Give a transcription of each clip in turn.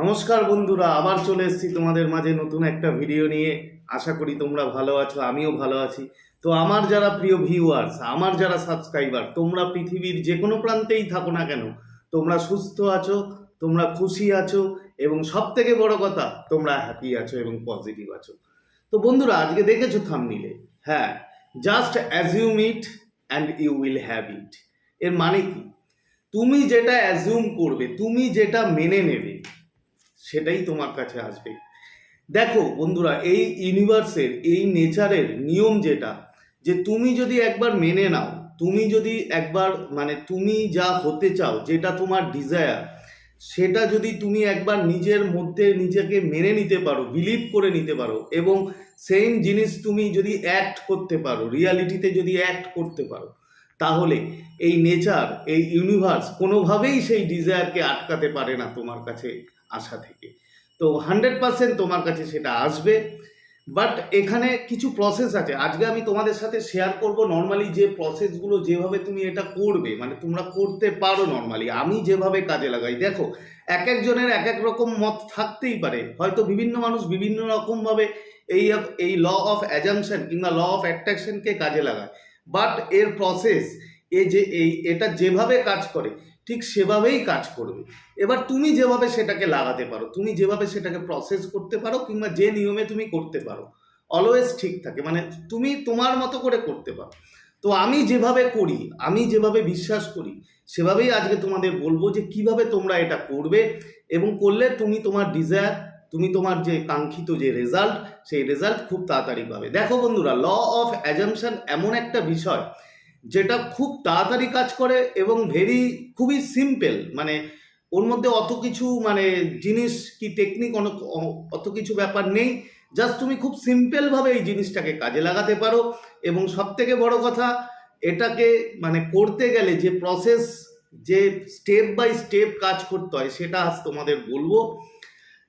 নমস্কার বন্ধুরা, আবার চলে এসেছি তোমাদের মাঝে নতুন একটা ভিডিও নিয়ে। আশা করি তোমরা ভালো আছো, আমিও ভালো আছি। তো আমার যারা প্রিয় ভিউয়ার্স আমার যারা সাবস্ক্রাইবার তোমরা পৃথিবীর যে কোনো প্রান্তেই থাকো না কেন, তোমরা সুস্থ আছো, তোমরা খুশি আছো, এবং সব থেকে বড় কথা, তোমরা হ্যাপি আছো এবং পজিটিভ আছো। তো বন্ধুরা, আজকে দেখেছ থামনিলে হ্যাঁ just assume it and you will have it এর মানে কি? তুমি যেটা অ্যাজিউম করবে, তুমি যেটা মেনে নেবে সেটাই তোমার কাছে আসবে। দেখো বন্ধুরা, এই ইউনিভার্সের এই নেচারের নিয়ম যেটা, যে তুমি যদি একবার মেনে নাও, তুমি যদি একবার মানে তুমি যা হতে চাও, যেটা তোমার ডিজায়ার সেটা যদি তুমি একবার নিজের মধ্যে নিজেকে মেনে নিতে পারো বিলিভ করে নিতে পারো, এবং সেম জিনিস তুমি যদি অ্যাক্ট করতে পারো রিয়ালিটিতে যদি অ্যাক্ট করতে পারো, তাহলে এই নেচার এই ইউনিভার্স কোনোভাবেই সেই ডিজায়ারকে আটকাতে পারে না তোমার কাছে। আশা থেকে। তো হান্ড্রেড পার্সেন্ট তোমার কাছে সেটা আসবে। বাট এখানে কিছু প্রসেস আছে। আজকে আমি তোমাদের সাথে শেয়ার করব নর্মালি যে প্রসেসগুলো যেভাবে তুমি এটা করবে মানে তোমরা করতে পারো নর্মালি আমি যেভাবে কাজে লাগাই। দেখো এক একজনের এক এক রকম মত থাকতেই পারে। হয়তো বিভিন্ন মানুষ বিভিন্ন রকমভাবে এই এই ল অফ অ্যাজামশন কিংবা ল অফ অ্যাট্রাকশনকে কাজে লাগায়। বাট এর প্রসেস এ যে, এই, এটা যেভাবে কাজ করে ঠিক সেভাবেই কাজ করবে। এবার তুমি যেভাবে সেটাকে লাগাতে পারো, তুমি যেভাবে সেটাকে প্রসেস করতে পারো কিংবা যে নিয়মে তুমি করতে পারো অলওয়েজ ঠিক থাকে। মানে তুমি তোমার মতো করে করতে পারো। তো আমি যেভাবে করি, আমি যেভাবে বিশ্বাস করি, সেভাবেই আজকে তোমাদের বলব যে কীভাবে তোমরা এটা করবে এবং করলে তুমি তোমার ডিজায়ার তুমি তোমার যে কাঙ্ক্ষিত যে রেজাল্ট সেই রেজাল্ট খুব তাড়াতাড়ি পাবে। দেখো বন্ধুরা ল অফ অ্যাজামশন এমন একটা বিষয় যেটা খুব তাড়াতাড়ি কাজ করে এবং ভেরি খুবই সিম্পল মানে ওর মধ্যে অত কিছু মানে জিনিস কি টেকনিক অনেক অত কিছু ব্যাপার নেই। জাস্ট তুমি খুব সিম্পলভাবে এই জিনিসটাকে কাজে লাগাতে পারো এবং সব থেকে বড় কথা, এটাকে মানে করতে গেলে যে প্রসেস যে স্টেপ বাই স্টেপ কাজ করতে হয়, সেটা আজ তোমাদের বলব।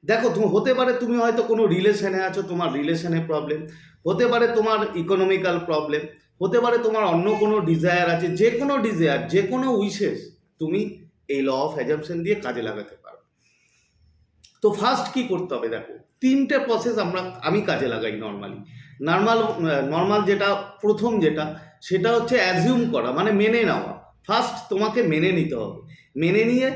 দেখো, তো হতে পারে তুমি হয়তো কোনো রিলেশনে আছো, তোমার রিলেশনে প্রবলেম হতে পারে তোমার ইকোনমিক্যাল প্রবলেম হতে পারে তোমার অন্য কোনো ডিজায়ার আছে, যে কোনো ডিজায়ার যে কোনো উইশেস তুমি এই ল অফ অ্যাজামশন দিয়ে কাজে লাগাতে পারো। তো ফার্স্ট কি করতে হবে দেখো, তিনটে প্রসেস আমরা, আমি কাজে লাগাই নর্মালি নর্মাল নর্মাল যেটা, প্রথম যেটা, সেটা হচ্ছে অ্যাজিউম করা মানে মেনে নেওয়া। ফার্স্ট তোমাকে মেনে নিতে হবে। মেনে নিয়ে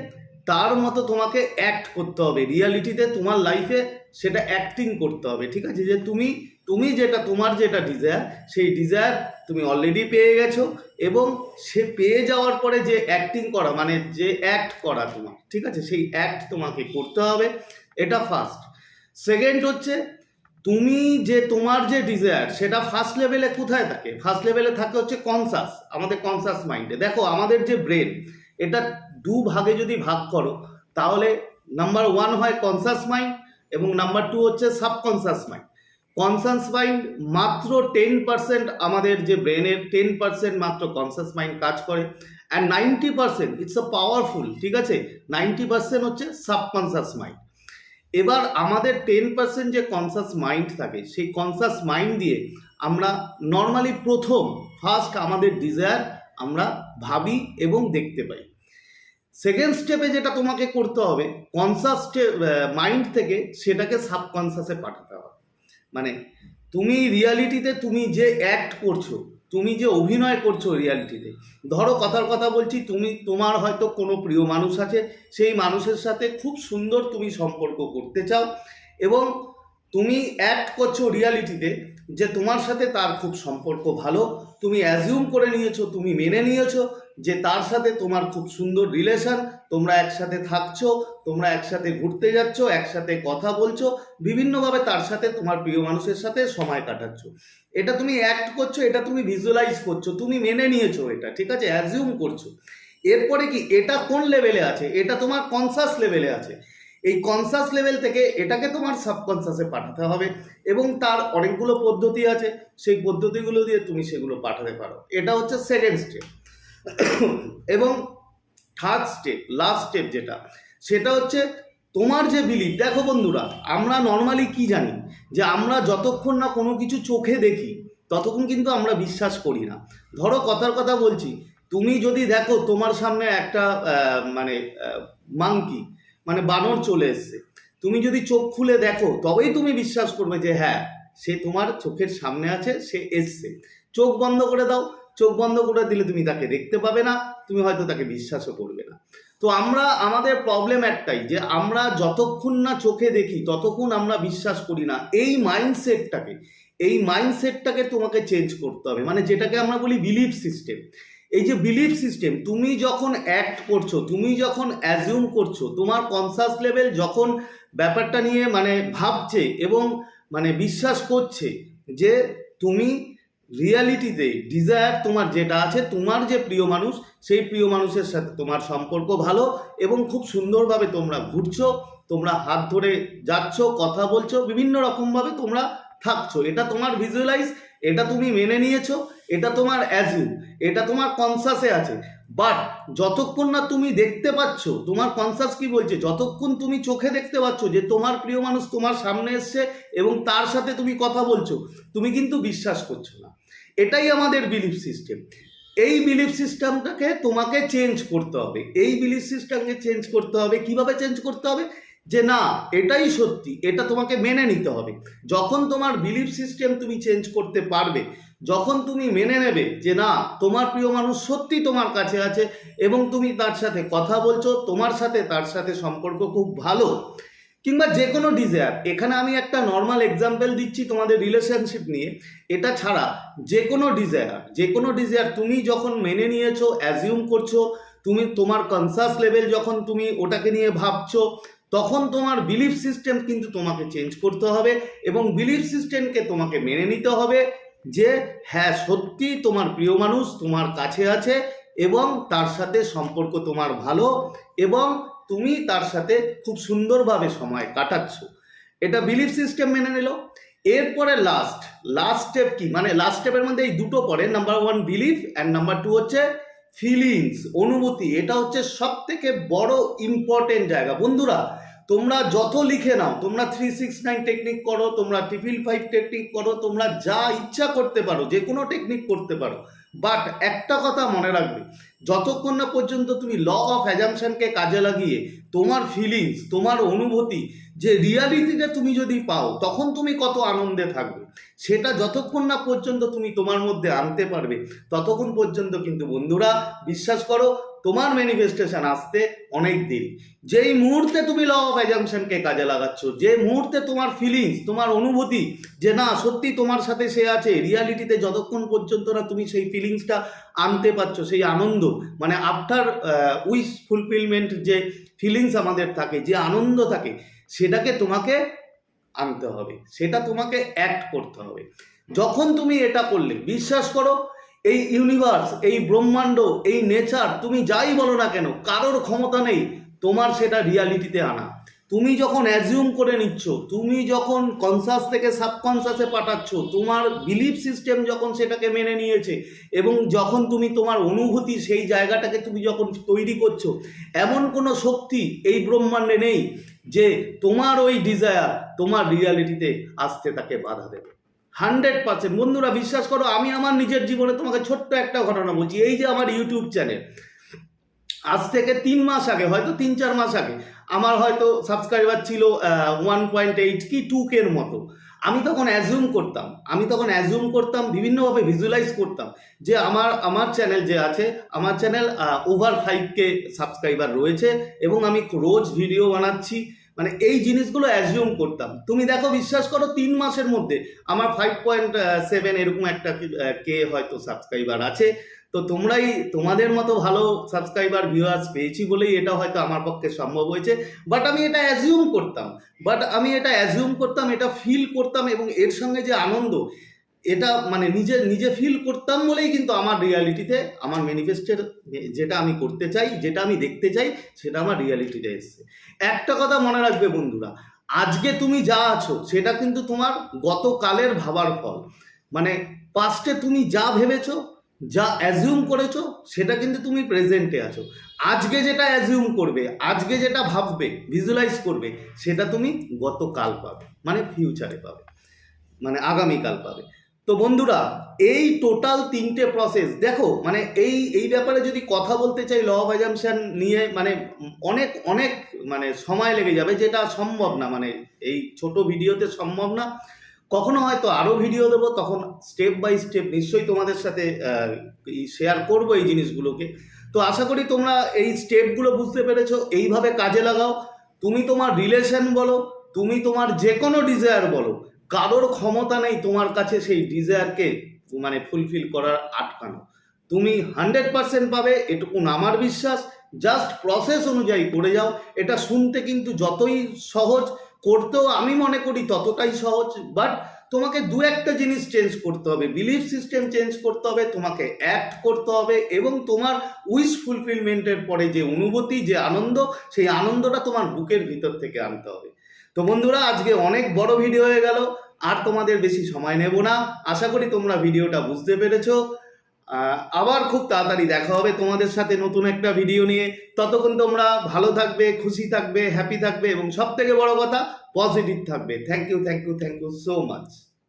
তার মতো তোমাকে অ্যাক্ট করতে হবে। রিয়ালিটিতে তোমার লাইফে সেটা অ্যাক্টিং করতে হবে, ঠিক আছে? যে তুমি তুমি যেটা, তোমার যেটা ডিজায়ার সেই ডিজায়ার তুমি অলরেডি পেয়ে গেছো এবং সে পেয়ে যাওয়ার পরে যে অ্যাক্টিং করা মানে যে অ্যাক্ট করা তোমার, ঠিক আছে? সেই অ্যাক্ট তোমাকে করতে হবে। এটা ফার্স্ট সেকেন্ড হচ্ছে, তুমি যে তোমার যে ডিজায়ার সেটা ফার্স্ট লেভেলে কোথায় থাকে? ফার্স্ট লেভেলে থাকে হচ্ছে কনসাস আমাদের কনসাস মাইন্ডে দেখো, আমাদের যে ব্রেন এটা দু ভাগে যদি ভাগ করো, তাহলে নাম্বার ওয়ান হয় কনসাস মাইন্ড এবং নাম্বার টু হচ্ছে সাবকনসাস মাইন্ড কনসাস মাইন্ড মাত্র টেন পার্সেন্ট আমাদের যে ব্রেনের টেন পার্সেন্ট মাত্র কনসাস মাইন্ড কাজ করে and ninety percent it's a powerful ঠিক আছে? নাইনটি পার্সেন্ট হচ্ছে সাবকনসাস মাইন্ড এবার আমাদের টেন পার্সেন্ট যে কনসাস মাইন্ড থাকে, সেই কনসাস মাইন্ড দিয়ে আমরা নর্মালি প্রথম ফার্স্ট আমাদের ডিজায়ার আমরা ভাবি এবং দেখতে পাই। সেকেন্ড স্টেপে যেটা তোমাকে করতে হবে কনসাস মাইন্ড থেকে সেটাকে সাবকনসাসে পাঠাতে হবে। মানে তুমি রিয়ালিটিতে তুমি যে অ্যাক্ট করছ, তুমি যে অভিনয় করছ রিয়ালিটিতে ধরো কথার কথা বলছি, তুমি, তোমার হয়তো কোনো প্রিয় মানুষ আছে, সেই মানুষের সাথে খুব সুন্দর তুমি সম্পর্ক করতে চাও এবং তুমি অ্যাক্ট করছ রিয়ালিটিতে যে তোমার সাথে তার খুব সম্পর্ক ভালো, তুমি অ্যাজিউম করে নিয়েছো, তুমি মেনে নিয়েছো যে তার সাথে তোমার খুব সুন্দর রিলেশন তোমরা একসাথে থাকছো, তোমরা একসাথে ঘুরতে যাচ্ছ, একসাথে কথা বলছো, বিভিন্নভাবে তার সাথে তোমার প্রিয় মানুষের সাথে সময় কাটাচ্ছ। এটা তুমি অ্যাক্ট করছ, এটা তুমি ভিজুয়ালাইজ করছ, তুমি মেনে নিয়েছো এটা, ঠিক আছে? অ্যাজিউম করছ। এরপরে কি? এটা কোন লেভেলে আছে? এটা তোমার কনসাস লেভেলে আছে। এই কনসাস লেভেল থেকে এটাকে তোমার সাবকনসাসে পাঠাতে হবে এবং তার অনেকগুলো পদ্ধতি আছে। সেই পদ্ধতিগুলো দিয়ে তুমি সেগুলো পাঠাতে পারো। এটা হচ্ছে সেকেন্ড স্টেপ এবং থার্ড স্টেপ লাস্ট স্টেপ যেটা, সেটা হচ্ছে তোমার যে বিলিভ দেখো বন্ধুরা, আমরা নর্মালি কি জানি? যে আমরা যতক্ষণ না কোনো কিছু চোখে দেখি, ততক্ষণ কিন্তু আমরা বিশ্বাস করি না। ধরো কথার কথা বলছি, তুমি যদি দেখো তোমার সামনে একটা মানে মাংকি মানে বানর চলে এসছে, তুমি যদি চোখ খুলে দেখো, তবেই তুমি বিশ্বাস করবে যে হ্যাঁ সে তোমার চোখের সামনে আছে, সে এসছে। চোখ বন্ধ করে দাও চোখ বন্ধ করে দিলে তুমি তাকে দেখতে পাবে না, তুমি হয়তো তাকে বিশ্বাসও করবে না। তো আমরা, আমাদের প্রবলেম একটাই যে আমরা যতক্ষণ না চোখে দেখি, ততক্ষণ আমরা বিশ্বাস করি না। এই মাইন্ডসেটটাকে এই মাইন্ডসেটটাকে তোমাকে চেঞ্জ করতে হবে। মানে যেটাকে আমরা বলি বিলিফ সিস্টেম এই যে বিলিফ সিস্টেম তুমি যখন অ্যাক্ট করছ, তুমি যখন অ্যাজিউম করছ, তোমার কনসাস লেভেল যখন ব্যাপারটা নিয়ে মানে ভাবছে এবং মানে বিশ্বাস করছে যে তুমি রিয়ালিটিতে ডিজায়ার তোমার যেটা আছে, তোমার যে প্রিয় মানুষ, সেই প্রিয় মানুষের সাথে তোমার সম্পর্ক ভালো এবং খুব সুন্দরভাবে তোমরা ঘুরছো, তোমরা হাত ধরে যাচ্ছ, কথা বলছো, বিভিন্ন রকমভাবে তোমরা থাকছো। এটা তোমার ভিজুয়ালাইজ এটা তুমি মেনে নিয়েছো, এটা তোমার অ্যাজিউম এটা তোমার কনসাসে আছে। বাট যতক্ষণ না তুমি দেখতে পাচ্ছ, তোমার কনসাস কি বলছে? যতক্ষণ তুমি চোখে দেখতে পাচ্ছ যে তোমার প্রিয় মানুষ তোমার সামনে এসছে এবং তার সাথে তুমি কথা বলছো, তুমি কিন্তু বিশ্বাস করছ না। এটাই আমাদের বিলিফ সিস্টেম এই বিলিফ সিস্টেমটাকে তোমাকে চেঞ্জ করতে হবে। এই বিলিফ সিস্টেমকে চেঞ্জ করতে হবে। কীভাবে চেঞ্জ করতে হবে? যে না, এটাই সত্যি, এটা তোমাকে মেনে নিতে হবে। যখন তোমার বিলিফ সিস্টেম তুমি চেঞ্জ করতে পারবে, যখন তুমি মেনে নেবে যে না, তোমার প্রিয় মানুষ সত্যি তোমার কাছে আছে এবং তুমি তার সাথে কথা বলছো, তোমার সাথে তার সাথে সম্পর্ক খুব ভালো কিংবা যে কোনো ডিজায়ার এখানে আমি একটা নর্মাল এক্সাম্পল দিচ্ছি তোমাদের রিলেশনশিপ নিয়ে। এটা ছাড়া যে কোনো ডিজায়ার যে কোনো ডিজায়ার তুমি যখন মেনে নিয়েছো অ্যাজিউম করছ, তুমি তোমার কনসাস লেভেল যখন তুমি ওটাকে নিয়ে ভাবছ, তখন তোমার বিলিফ সিস্টেম কিন্তু তোমাকে চেঞ্জ করতে হবে এবং বিলিফ সিস্টেমকে তোমাকে মেনে নিতে হবে যে হ্যাঁ সত্যি তোমার প্রিয় মানুষ, তোমার কাছে আছে এবং তার সাথে সম্পর্ক তোমার ভালো এবং তুমি তার সাথে খুব সুন্দরভাবে সময় কাটাচ্ছ। এটা বিলিফ সিস্টেম মেনে নিল। এরপরে লাস্ট লাস্ট স্টেপ কি? মানে লাস্ট স্টেপের মধ্যে এই দুটো পড়ে। Number one belief and number two হচ্ছে ফিলিংস অনুভূতি। এটা হচ্ছে সব থেকে বড় ইম্পর্টেন্ট জায়গা। বন্ধুরা, তোমরা যত লিখে নাও, তোমরা থ্রি সিক্স নাইন টেকনিক করো, তোমরা ট্রিপল ফাইভ টেকনিক করো, তোমরা যা ইচ্ছা করতে পারো যে কোনো টেকনিক করতে পারো। বাট একটা কথা মনে রাখবে, যতক্ষণ না পর্যন্ত তুমি ল অফ অ্যাজামশনকে কাজে লাগিয়ে তোমার ফিলিংস তোমার অনুভূতি যে রিয়ালিটিটা তুমি যদি পাও, তখন তুমি কত আনন্দে থাকবে। সেটা যতক্ষণ না পর্যন্ত তুমি তোমার মধ্যে আনতে পারবে, ততক্ষণ পর্যন্ত কিন্তু বন্ধুরা, বিশ্বাস করো তোমার ম্যানিফেস্টেশন আসতে অনেক দেরি। যেই মুহূর্তে তুমি ল অফ অ্যাজামশনকে কাজে লাগাচ্ছ যে মুহূর্তে তোমার ফিলিংস তোমার অনুভূতি যে না, সত্যি তোমার সাথে সে আছে রিয়ালিটিতে যতক্ষণ পর্যন্ত না তুমি সেই ফিলিংসটা আনতে পারছ, সেই আনন্দ মানে আফটার উইশ ফুলফিলমেন্ট যে ফিলিংস আমাদের থাকে, যে আনন্দ থাকে, সেটাকে তোমাকে আনতে হবে, সেটা তোমাকে অ্যাক্ট করতে হবে। যখন তুমি এটা করলে, বিশ্বাস করো এই ইউনিভার্স এই ব্রহ্মাণ্ড, এই নেচার তুমি যাই বলো না কেন, কারোর ক্ষমতা নেই, তোমার সেটা রিয়ালিটিতে আনা। তুমি যখন অ্যাজিউম করে নিচ্ছ, তুমি যখন কনসাস থেকে সাবকনসাসে পাঠাচ্ছ, তোমার বিলিফ সিস্টেম যখন সেটাকে মেনে নিয়েছে, এবং যখন তুমি তোমার অনুভূতি সেই জায়গাটাকে তুমি যখন তৈরি করছ, এমন কোনো শক্তি এই ব্রহ্মাণ্ডে নেই যে তোমার ওই ডিজায়ার তোমার রিয়ালিটিতে আসতে তাকে বাধা দেবে। Hundred percent. বন্ধুরা, বিশ্বাস করো, আমি আমার নিজের জীবনে তোমাকে ছোট্ট একটা ঘটনা বলছি। এই যে আমার ইউটিউব চ্যানেল, আজ থেকে তিন মাস আগে, হয়তো তিন চার মাস আগে, আমার হয়তো সাবস্ক্রাইবার ছিল ওয়ান পয়েন্ট এইট কি টু কের মতো। আমি তখন অ্যাজিউম করতাম, আমি তখন অ্যাজিউম করতাম, বিভিন্নভাবে ভিজুয়ালাইজ করতাম যে আমার আমার চ্যানেল যে আছে, আমার channel over five K subscriber রয়েছে এবং আমি রোজ ভিডিও বানাচ্ছি। মানে এই জিনিসগুলো অ্যাজিউম করতাম। তুমি দেখো, বিশ্বাস করো, তিন মাসের মধ্যে আমার ফাইভ পয়েন্ট সেভেন এরকম একটা কে হয়তো সাবস্ক্রাইবার আছে। তো তোমরাই তোমাদের মতো ভালো সাবস্ক্রাইবার ভিউয়ার্স পেয়েছি বলেই এটা হয়তো আমার পক্ষে সম্ভব হয়েছে। বাট আমি এটা অ্যাজিউম করতাম। বাট আমি এটা অ্যাজিউম করতাম, এটা ফিল করতাম এবং এর সঙ্গে যে আনন্দ এটা মানে নিজে নিজে ফিল করতাম বলেই কিন্তু আমার রিয়ালিটিতে আমার ম্যানিফেস্টের যেটা আমি করতে চাই, যেটা আমি দেখতে চাই, সেটা আমার রিয়ালিটিতে এসছে। একটা কথা মনে রাখবে বন্ধুরা, আজকে তুমি যা আছো, সেটা কিন্তু তোমার গতকালের ভাবার ফল। মানে পাস্টে তুমি যা ভেবেছো, যা অ্যাজিউম করেছ, সেটা কিন্তু তুমি প্রেজেন্টে আছো। আজকে যেটা অ্যাজিউম করবে, আজকে যেটা ভাববে ভিজুয়ালাইজ করবে, সেটা তুমি গতকাল পাবে মানে ফিউচারে পাবে মানে আগামীকাল পাবে। তো বন্ধুরা, এই টোটাল তিনটে প্রসেস দেখো মানে এই এই ব্যাপারে যদি কথা বলতে চাই ল অফ নিয়ে মানে অনেক অনেক মানে সময় লেগে যাবে, যেটা সম্ভব না মানে এই ছোট ভিডিওতে সম্ভব না। কখনো হয়তো আরও ভিডিও দেবো, তখন স্টেপ বাই স্টেপ নিশ্চয়ই তোমাদের সাথে শেয়ার করব এই জিনিসগুলোকে। তো আশা করি তোমরা এই স্টেপগুলো বুঝতে পেরেছ, এইভাবে কাজে লাগাও। তুমি তোমার রিলেশন বলো, তুমি তোমার যে কোনো ডিজায়ার বলো কারোর ক্ষমতা নেই তোমার কাছে সেই ডিজায়ারকে মানে ফুলফিল করার আটকানো। তুমি হান্ড্রেড পার্সেন্ট পাবে এটুকু আমার বিশ্বাস জাস্ট প্রসেস অনুযায়ী করে যাও। এটা শুনতে কিন্তু যতই সহজ, করতেও আমি মনে করি ততটাই সহজ বাট তোমাকে দু একটা জিনিস চেঞ্জ করতে হবে। বিলিফ সিস্টেম চেঞ্জ করতে হবে, তোমাকে অ্যাক্ট করতে হবে, এবং তোমার উইশ ফুলফিলমেন্টের পরে যে অনুভূতি, যে আনন্দ, সেই আনন্দটা তোমার বুকের ভিতর থেকে আনতে হবে। তো বন্ধুরা, আজকে অনেক বড় ভিডিও হয়ে গেল। আর তোমাদের বেশি সময় নেব না। আশা করি তোমরা ভিডিওটা বুঝতে পেরেছ। আবার খুব তাড়াতাড়ি দেখা হবে তোমাদের সাথে নতুন একটা ভিডিও নিয়ে। ততক্ষণ তোমরা ভালো থাকবে, খুশি থাকবে হ্যাপি থাকবে এবং সব থেকে বড় কথা পজিটিভ থাকবে। Thank you thank you thank you so much